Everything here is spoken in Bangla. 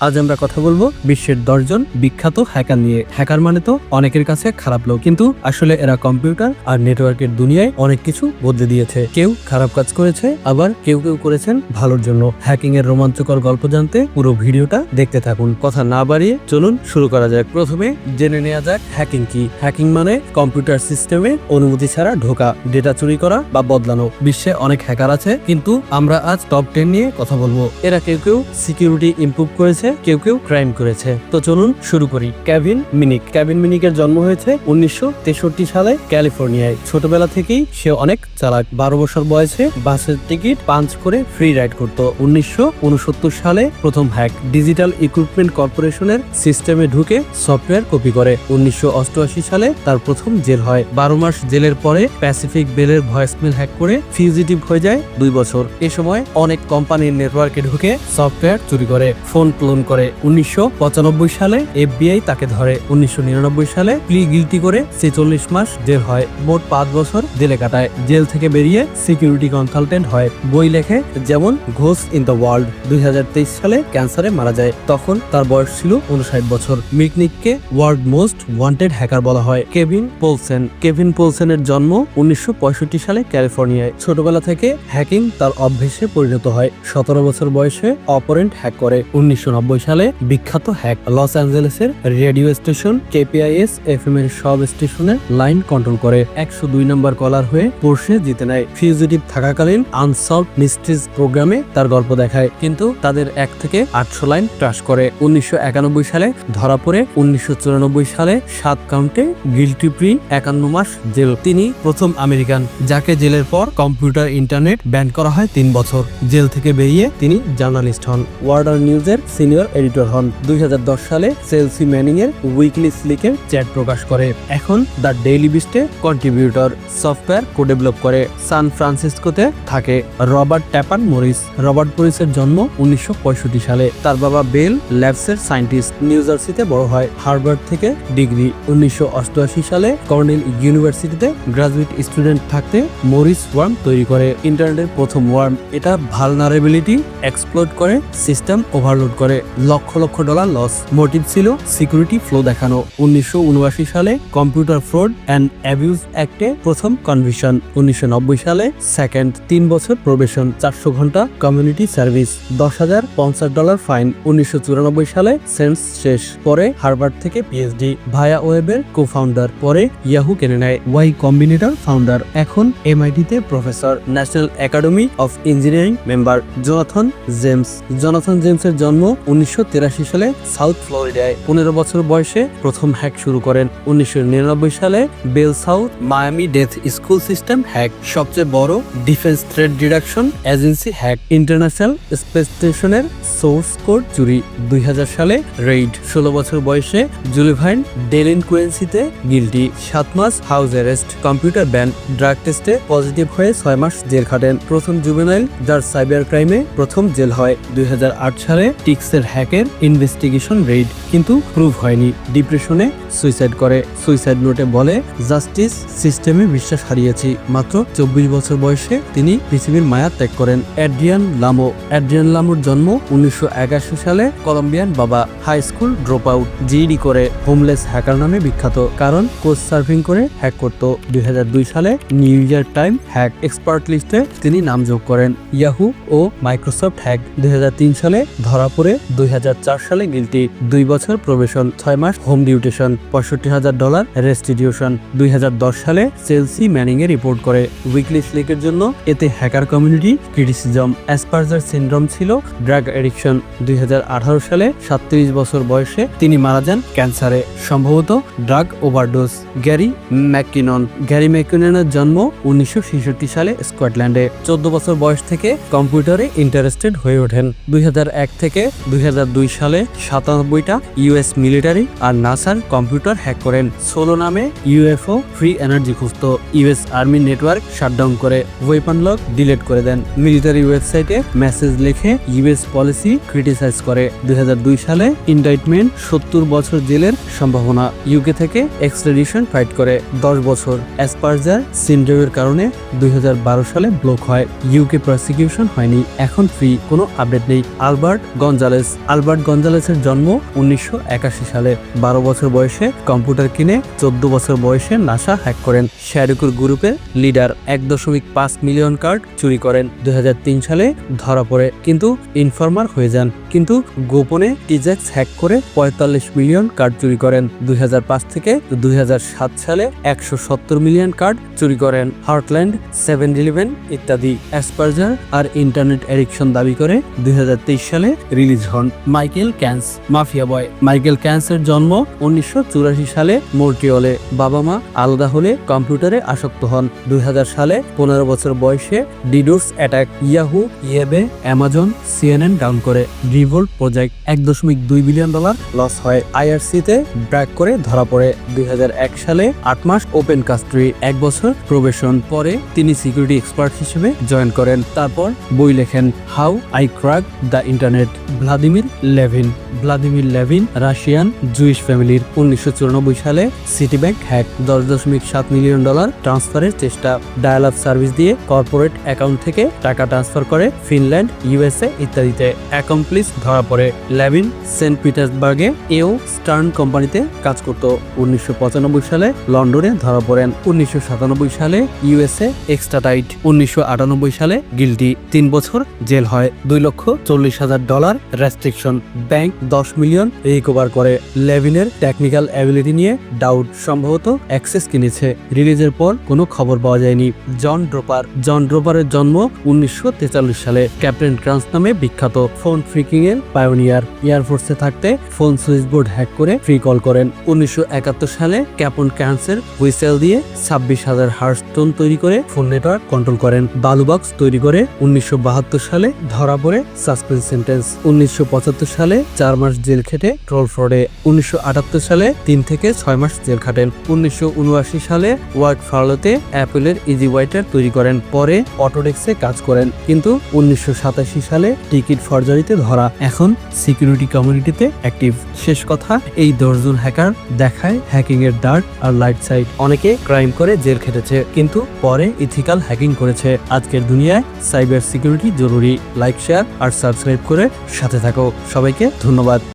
আজ আমরা কথা বলব বিশ্বের দশজন বিখ্যাত হ্যাকার নিয়ে। হ্যাকার মানে তো অনেকের কাছে খারাপ লোক। কিন্তু আসলে এরা কম্পিউটার আর নেটওয়ার্কের দুনিয়ায় অনেক কিছু বদলে দিয়েছে। কেউ খারাপ কাজ করেছে, আবার কেউ কেউ করেছেন ভালোর জন্য। হ্যাকিং এর রোমাঞ্চকর গল্প জানতে পুরো ভিডিওটা দেখতে থাকুন। কথা না বাড়িয়ে চলুন শুরু করা যাক। প্রথমে জেনে নেওয়া যাক হ্যাকিং কি। হ্যাকিং মানে কম্পিউটার সিস্টেমে অনুমতি ছাড়া ঢোকা, ডেটা চুরি করা বা বদলানো। বিশ্বে অনেক হ্যাকার আছে, কিন্তু আমরা আজ টপ টেন নিয়ে কথা বলব। এরা কেউ কেউ সিকিউরিটি ইমপ্রুভ করেছে কেউ কেউ ক্রাইম করেছে। তো চলুন শুরু করি। ক্যাভিন মিনিক। ক্যাভিন মিনিকের জন্ম হয়েছে উনিশশো তেষট্টি সালে ক্যালিফোর্নিয়ায়। ছোটবেলা থেকেই সে অনেক চালাক। বারো বছর বয়সে বাসের টিকিট পাঞ্চ করে ফ্রি রাইড করত। উনিশশো উনসত্তর সালে প্রথম হ্যাক। ডিজিটাল ইকুইপমেন্ট কর্পোরেশনের সিস্টেমে ঢুকে সফটওয়্যার কপি করে। উনিশশো অষ্টআশি সালে তার প্রথম জেল হয়। বারো মাস জেলের পরে প্যাসিফিক বেলের ভয়েসমেল হ্যাক করে ফিউজিটিভ হয়ে যায় দুই বছর। এ সময় অনেক কোম্পানির নেটওয়ার্কে ঢুকে সফটওয়্যার চুরি করে। ফোন ক্লোন করে উনিশশো পঁচানব্বই সালে। এফবিআই তাকে ধরে উনিশশো নিরানব্বই সালে। প্লি গিলটি করে ছেচল্লিশ মাস জেল হয়। মোট পাঁচ বছর জেলে কাটায়। জেল থেকে বেরিয়ে সিকিউরিটি কনসালটেন্ট হয় বই লেখে, যেমন ঘোষ ইন দ্য ওয়ার্ল্ড দুই হাজার তেইশ সালে ক্যান্সারে মারা যায়। তখন তার বয়স ছিল উনষাট বছর। মিকনিককে ওয়ার্ল্ড মোস্ট ওয়ান্টেড হ্যাকার বলা হয়। কেভিন পোলসেন। কেভিন পোলসেনের জন্ম উনিশশো পঁয়ষট্টি সালে ক্যালিফোর্নিয়ায়। ছোটবেলা থেকে হ্যাকিং তার অভ্যেসে পরিণত হয়। সতেরো বছর বয়সে অপারেন্ট হ্যাক করে। উনিশশো সালে বিখ্যাত hack Los অ্যাঞ্জেলেসের radio station KPIS F M এর সব স্টেশনের লাইন কন্ট্রোল করে। একশো দুই নম্বর কলার হয়ে পোর্শে জিতে নেয়। ফিউজিটিভ থাকাকালীন আনসলভ মিস্ট্রিজ প্রোগ্রামে তার গল্প দেখায়। কিন্তু তাদের এক থেকে আটশো লাইন ট্রাশ করে। উনিশশো একানব্বই সালে ধরা পড়ে। উনিশশো চুরানব্বই সালে সাত কাউন্টে গিলটি প্রি একান্ন মাস জেল। তিনি প্রথম আমেরিকান, যাকে জেলের পর কম্পিউটার, ইন্টারনেট ব্যান করা হয় তিন বছর। জেল থেকে বেরিয়ে তিনি জার্নালিস্ট হন। ওয়ার্ডার নিউজের সিনিয়র এডিটর হন। দুই হাজার দশ সালে সেলসি ম্যানিং এর উইকলি স্লিকের চ্যাট প্রকাশ করে। এখন দ্য ডেইলি বিস্টে কন্ট্রিবিউটর সফটওয়্যার কো ডেভেলপ করে। সান ফ্রান্সিসকোতে থাকে রবার্ট ট্যাপান মরিস রবার্ট মরিসের জন্ম উনিশশো পঁয়ষট্টি সালে। তার বাবা বেল ল্যাবসের সায়েন্টিস্ট নিউ জার্সিতে বড় হয়। হার্ভার্ড থেকে ডিগ্রি। উনিশশো অষ্টআশি সালে কর্নেল ইউনিভার্সিটিতে গ্রাজুয়েট স্টুডেন্ট থাকতে মরিস ওয়ার্ম তৈরি করে। ইন্টারনেটের প্রথম ওয়ার্ম এটা ভালনারেবিলিটি এক্সপ্লোর করে সিস্টেম ওভারলোড করে। Lakh lakh dollar loss motive ছিল সিকিউরিটি ফ্লো দেখানো। উনিশশো ঊনআশি সালে কম্পিউটার ফ্রড অ্যান্ড অ্যাবিউজ অ্যাক্টে প্রথম কনভিশন উনিশশো নব্বই সালে সেকেন্ড তিন বছর প্রবেশন চারশো ঘণ্টা কমিউনিটি সার্ভিস দশ হাজার পঞ্চাশ ডলার ফাইন উনিশশো চুরানব্বই সালে সেন্স শেষ, পরে হার্ভার্ড থেকে পিএইচডি ভায়া ওয়েবের কো ফাউন্ডার পরে ইয়াহু কেনে নেয়। ওয়াই কম্বিনেটর ফাউন্ডার এখন এমআইটিতে professor National Academy of Engineering member Jonathan James Jonathan জেমসের জন্ম উনিশশো সালে সাউথ ফ্লোরিডায় পনেরো বছর বয়সে প্রথম হ্যাক শুরু করেন। উনিশশো নিরানব্বই সালে Bell South Miami Dade school system hack, সবচেয়ে বড় defence threat deduction agency hack. International space স্টেশনের সোর্স কোড চুরি। দুই সালে রেইড, ষোলো বছর বয়সে জুলিভাইন ডেলিন কুয়েন্সিতে গিলটি। সাত মাস house arrest, computer ban, drug টেস্টে পজিটিভ হয়ে ছয় মাস জেল খাটেন। প্রথম জুবেনাইল যার সাইবার ক্রাইমে প্রথম জেল হয়। দুই হাজার আট সালে টিক্সের হ্যাকের ইনভেস্টিগেশন রেড কিন্তু প্রুভ হয়নি। ডিপ্রেশনে সুইসাইড করে। সুইসাইড নোটে বলে জাস্টিস সিস্টেমে বিশ্বাস হারিয়েছি। মাত্র চব্বিশ বছর বয়সে তিনি পৃথিবীর মায়া ত্যাগ করেন। অ্যাড্রিয়ান লামো অ্যাড্রিয়ান লামোর জন্ম উনিশশো একাশি সালে কলম্বিয়ান বাবা high school drop out GD করে। হোমলেস হ্যাকার নামে বিখ্যাত, কারণ কোচ সার্ফিং করে হ্যাক করত। দুই হাজার দুই সালে new year time hack expert লিস্টে তিনি নাম যোগ করেন। ইয়াহু ও মাইক্রোসফট হ্যাক দুই হাজার তিন সালে ধরা পড়ে দুই হাজার চার সালে গিলটি দুই বছর প্রবেশন, ছয় মাস হোম ডিউটেশন, পঁয়ষট্টি হাজার ডলার রেস্টিটিউশন। দুই হাজার দশ সালে চেলসি ম্যানিং এ রিপোর্ট করে। উইকলি স্লিকের জন্য এতে hacker community criticism. Asperger syndrome ছিল ড্রাগ এডিকশন দুই হাজার আঠারো সালে সাতত্রিশ বছর বয়সে তিনি মারা যান ক্যান্সারে। সম্ভবত drug overdose. Gary McKinnon Gary ম্যাকিননের জন্ম উনিশশো ছেষট্টি সালে স্কটল্যান্ডে। চোদ্দ বছর বয়স থেকে কম্পিউটারে ইন্টারেস্টেড হয়ে ওঠেন। দুই হাজার এক থেকে দুই হাজার দুই সালে সাতানব্বইটা ইউএস মিলিটারি আর নাসার কম্পিউটার হ্যাক করেন। সোলো নামে ইউএফও ফ্রি এনার্জি খুঁজত। ইউএস আর্মি নেটওয়ার্ক শাটডাউন করে ওয়েপন লক ডিলিট করে দেন। মিলিটারি ওয়েবসাইটে মেসেজ লিখে ইউএস পলিসি ক্রিটিসাইজ করে। দুই সালে ইন্ডাইটমেন্ট সত্তর বছর জেলের সম্ভাবনা। ইউকে থেকে এক্সট্রাডিশন ফাইট করে দশ বছর। অ্যাসপার্জার সিন্ড্রোমের কারণে দুই হাজার বারো সালে ব্লক হয়। ইউকে প্রসিকিউশন হয়নি। এখন ফ্রি, কোনো আপডেট নেই। আলবার্ট গঞ্জালেস গঞ্জালেস আলবার্ট গঞ্জালেসের জন্ম উনিশশো একাশি সালে। বারো বছর বয়সে কম্পিউটার কিনে চোদ্দ বছর বয়সে নাসা হ্যাক করেন। শ্যারুকুর গ্রুপের লিডার এক দশমিক পাঁচ মিলিয়ন কার্ড চুরি করেন। দু হাজার তিন সালে ধরা পড়ে, কিন্তু ইনফরমার হয়ে যান। কিন্তু গোপনে টিজেক্স হ্যাক করে পঁয়তাল্লিশ মিলিয়ন কার্ড চুরি করেন। দুই হাজার পাঁচ থেকে দুই হাজার সাত সালে একশো সত্তর মিলিয়ন কার্ড চুরি করেন। হার্টল্যান্ড, সেভেন ইলেভেন ইত্যাদি। অ্যাসপার্জার আর ইন্টারনেট এডিকশন দাবি করে দু হাজার তেইশ সালে রিলিজ হন Michael Calce, mafia boy. Michael ক্যান্সের জন্ম উনিশশো চুরাশি সালে মোর্টিওলে। বাবা মা আলাদা হলে কম্পিউটারে আসক্ত হন। দুই হাজার সালে পনেরো বছর বয়সে DDoS attack. Yahoo, eBay, Amazon, CNN down করে। রিভোল্ট প্রজেক্ট এক দশমিক দুই বিলিয়ন ডলার লস হয় আইআরসিতে ব্র্যাক করে ধরা পড়ে দুই হাজার এক সালে আট মাস ওপেন কাস্ট্রি এক বছর প্রবেশন পরে তিনি সিকিউরিটি এক্সপার্ট হিসেবে জয়েন করেন। তারপর বই লেখেন how I crack the internet Vladimir Levin Vladimir Levin Russian Jewish ফ্যামিলির উনিশশো চুরানব্বই সালে সিটি ব্যাংক হ্যাক দশ দশমিক সাত মিলিয়ন ডলার ট্রান্সফারের চেষ্টা। ডায়াল আপ সার্ভিস দিয়ে কর্পোরেট অ্যাকাউন্ট থেকে টাকা ট্রান্সফার করে ফিনল্যান্ড ইউএসএ ইত্যাদিতে। অ্যাকমপ্লিস ধরা পড়ে। লেভিন সেন্ট পিটার্সবার্গে এও স্টার্ন কোম্পানিতে কাজ করত। উনিশশো পঁচানব্বই সালে লন্ডনে ধরা পড়েন। উনিশশো সাতানব্বই সালে ইউএসএ এক্সট্রাটাইট উনিশশো আটানব্বই সালে গিলটি তিন বছর জেল হয়। দুই লক্ষ চল্লিশ হাজার ডলার রেস্ট্রিকশন ব্যাংক দশ মিলিয়ন রিকভার করে। লেভিনের টেকনিক্যাল অ্যাবিলিটি নিয়ে ডাউট সম্ভবত অ্যাক্সেস কিনেছে। রিলিজের পর কোনো খবর পাওয়া যায়নি। জন ড্রোপার। জন ড্রোপারের জন্ম উনিশশো তেতাল্লিশ সালে ক্যাপ্টেন ক্রান্স নামে বিখ্যাত। ফোন ফ্রিকিং এর পায়োনিয়ার এয়ারফোর্সে থাকতে ফোন সুইচবোর্ড হ্যাক করে ফ্রি কল করেন। উনিশশো একাত্তর সালে ক্যাপন ক্যান্সের হুইসেল দিয়ে ছাব্বিশ হাজার হার্স্টোন তৈরি করে ফোন নেটওয়ার্ক কন্ট্রোল করেন। বালুবক্স তৈরি করে উনিশশো বাহাত্তর সালে ধরা পড়ে সাসপেন্স সেন্টেন্স। উনিশশো পঁচাত্তর সালে চার মাস জেল খেটে ট্রোল ফ্রডে। উনিশশো আটাত্তর সালে তিন থেকে ছয় মাস জেল খাটেন। উনিশশো উনআশি সালে ওয়ার্ক ফার্লোতে অ্যাপেলের ইজি ওয়াইটার তৈরি করেন। পরে অটোডেক্সে কাজ করেন। কিন্তু উনিশশো সাতাশি সালে টিকিট ফরজারিতে ধরা এখন সিকিউরিটি কমিউনিটিতে অ্যাক্টিভ শেষ কথা, এই দশজন হ্যাকার দেখায় হ্যাকিং এর ডার্ক আর লাইট সাইড অনেকে ক্রাইম করে জেল খেটেছে, কিন্তু পরে ইথিক্যাল হ্যাকিং করেছে। আজকের দুনিয়ায় সাইবার সিকিউরিটি জরুরি। লাইক শেয়ার আর সাবস্ক্রাইব করে সাথে থাকো। সবাইকে ধন্যবাদ।